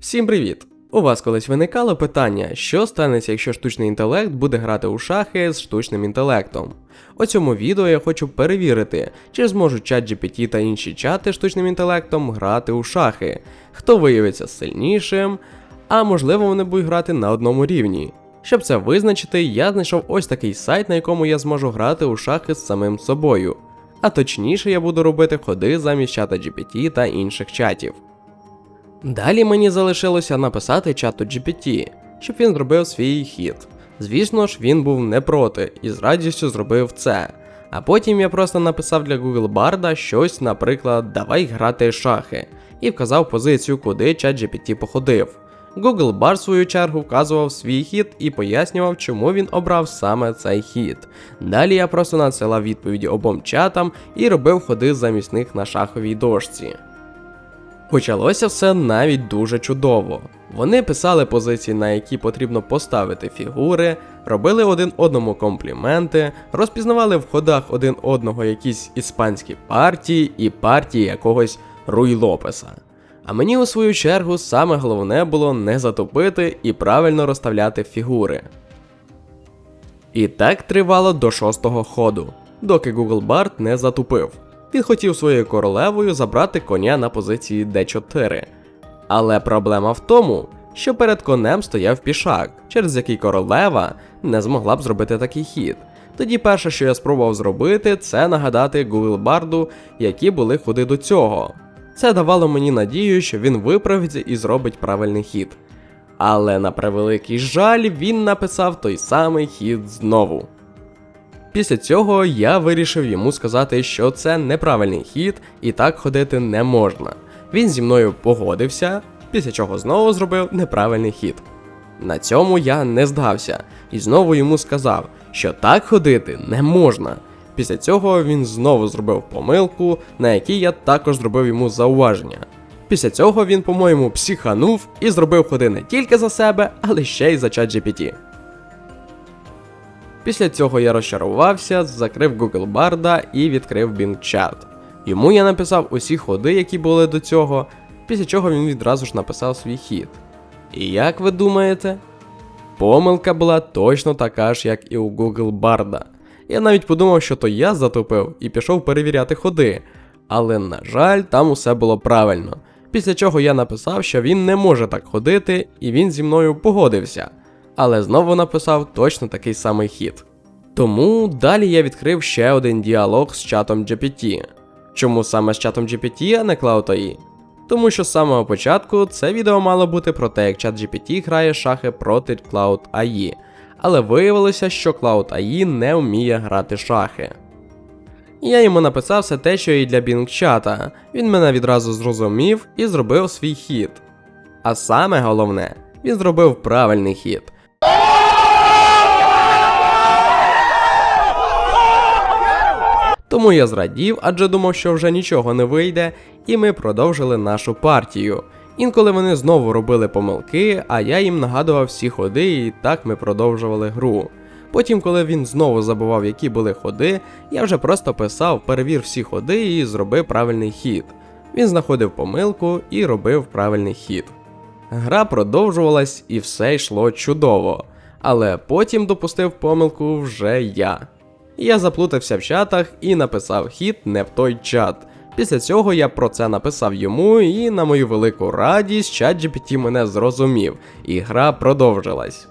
Всім привіт! У вас колись виникало питання, що станеться, якщо штучний інтелект буде грати у шахи з штучним інтелектом. У цьому відео я хочу перевірити, чи зможуть ChatGPT та інші чати штучним інтелектом грати у шахи, хто виявиться сильнішим, а можливо вони будуть грати на одному рівні. Щоб це визначити, я знайшов ось такий сайт, на якому я зможу грати у шахи з самим собою. А точніше я буду робити ходи замість чата GPT та інших чатів. Далі мені залишилося написати чату GPT, щоб він зробив свій хід. Звісно ж, він був не проти і з радістю зробив це. А потім я просто написав для Google Барда щось, наприклад, давай грати шахи, і вказав позицію, куди чат GPT походив. Google Bar, в свою чергу, вказував свій хід і пояснював, чому він обрав саме цей хід. Далі я просто надсилав відповіді обом чатам і робив ходи замість них на шаховій дошці. Почалося все навіть дуже чудово. Вони писали позиції, на які потрібно поставити фігури, робили один одному компліменти, розпізнавали в ходах один одного якісь іспанські партії і партії якогось Руй Лопеса. А мені у свою чергу саме головне було не затопити і правильно розставляти фігури. І так тривало до шостого ходу, доки Google Bard не затупив. Він хотів своєю королевою забрати коня на позиції d4. Але проблема в тому, що перед конем стояв пішак, через який королева не змогла б зробити такий хід. Тоді перше, що я спробував зробити, це нагадати Google Барду, які були ходи до цього. Це давало мені надію, що він виправиться і зробить правильний хід. Але на превеликий жаль, він написав той самий хід знову. Після цього я вирішив йому сказати, що це неправильний хід і так ходити не можна. Він зі мною погодився, після чого знову зробив неправильний хід. На цьому я не здався і знову йому сказав, що так ходити не можна. Після цього він знову зробив помилку, на якій я також зробив йому зауваження. Після цього він, по-моєму, психанув і зробив ходи не тільки за себе, але ще й за чат GPT. Після цього я розчарувався, закрив Google Барда і відкрив Bing Chat. Йому я написав усі ходи, які були до цього, після чого він відразу ж написав свій хід. І як ви думаєте? Помилка була точно така ж, як і у Google Барда. Я навіть подумав, що то я затупив і пішов перевіряти ходи. Але, на жаль, там усе було правильно. Після чого я написав, що він не може так ходити, і він зі мною погодився. Але знову написав точно такий самий хід. Тому далі я відкрив ще один діалог з чатом GPT. Чому саме з чатом GPT, а не Cloud.ai? Тому що з самого початку це відео мало бути про те, як чат GPT грає шахи проти Cloud.ai, але виявилося, що Cloud.ai не вміє грати шахи. Я йому написав все те, що і для Bing чата. Він мене відразу зрозумів і зробив свій хід. А саме головне, він зробив правильний хід. Тому я зрадів, адже думав, що вже нічого не вийде, і ми продовжили нашу партію. Інколи вони знову робили помилки, а я їм нагадував всі ходи, і так ми продовжували гру. Потім, коли він знову забував, які були ходи, я вже просто писав, перевір всі ходи і зробив правильний хід. Він знаходив помилку і робив правильний хід. Гра продовжувалась і все йшло чудово, але потім допустив помилку вже я. Я заплутався в чатах і написав хід не в той чат. Після цього я про це написав йому, і на мою велику радість ChatGPT мене зрозумів, і гра продовжилась.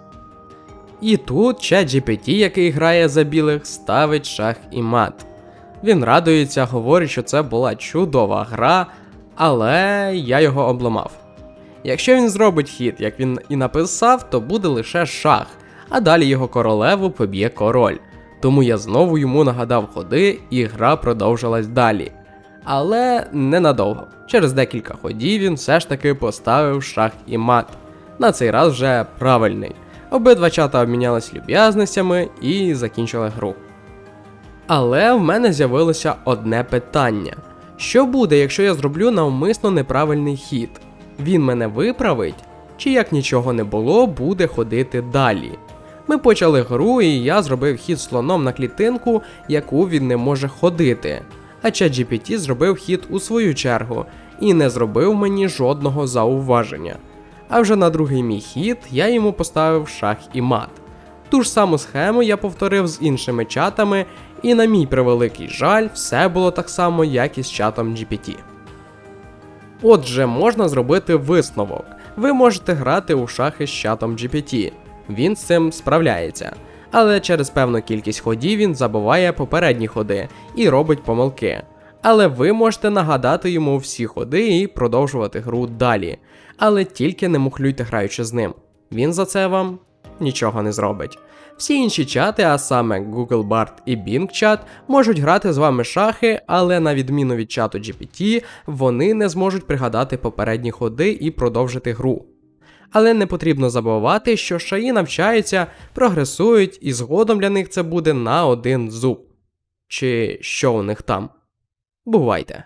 І тут ChatGPT, який грає за білих, ставить шах і мат. Він радується, говорить, що це була чудова гра, але я його обламав. Якщо він зробить хід, як він і написав, то буде лише шах, а далі його королеву поб'є король. Тому я знову йому нагадав ходи, і гра продовжилась далі. Але ненадовго. Через декілька ходів він все ж таки поставив шах і мат. На цей раз вже правильний. Обидва чата обмінялись люб'язностями і закінчили гру. Але в мене з'явилося одне питання: що буде, якщо я зроблю навмисно неправильний хід? Він мене виправить, чи як нічого не було, буде ходити далі? Ми почали гру, і я зробив хід слоном на клітинку, яку він не може ходити. А ChatGPT зробив хід у свою чергу і не зробив мені жодного зауваження. А вже на другий мій хід я йому поставив шах і мат. Ту ж саму схему я повторив з іншими чатами, і на мій превеликий жаль, все було так само, як і з чатом GPT. Отже, можна зробити висновок. Ви можете грати у шахи з чатом GPT. Він з цим справляється. Але через певну кількість ходів він забуває попередні ходи і робить помилки. Але ви можете нагадати йому всі ходи і продовжувати гру далі. Але тільки не мухлюйте граючи з ним. Він за це вам нічого не зробить. Всі інші чати, а саме Google Bard і Bing чат, можуть грати з вами шахи, але на відміну від чату GPT, вони не зможуть пригадати попередні ходи і продовжити гру. Але не потрібно забувати, що шаї навчаються, прогресують, і згодом для них це буде на один зуб. Чи що у них там? Бувайте!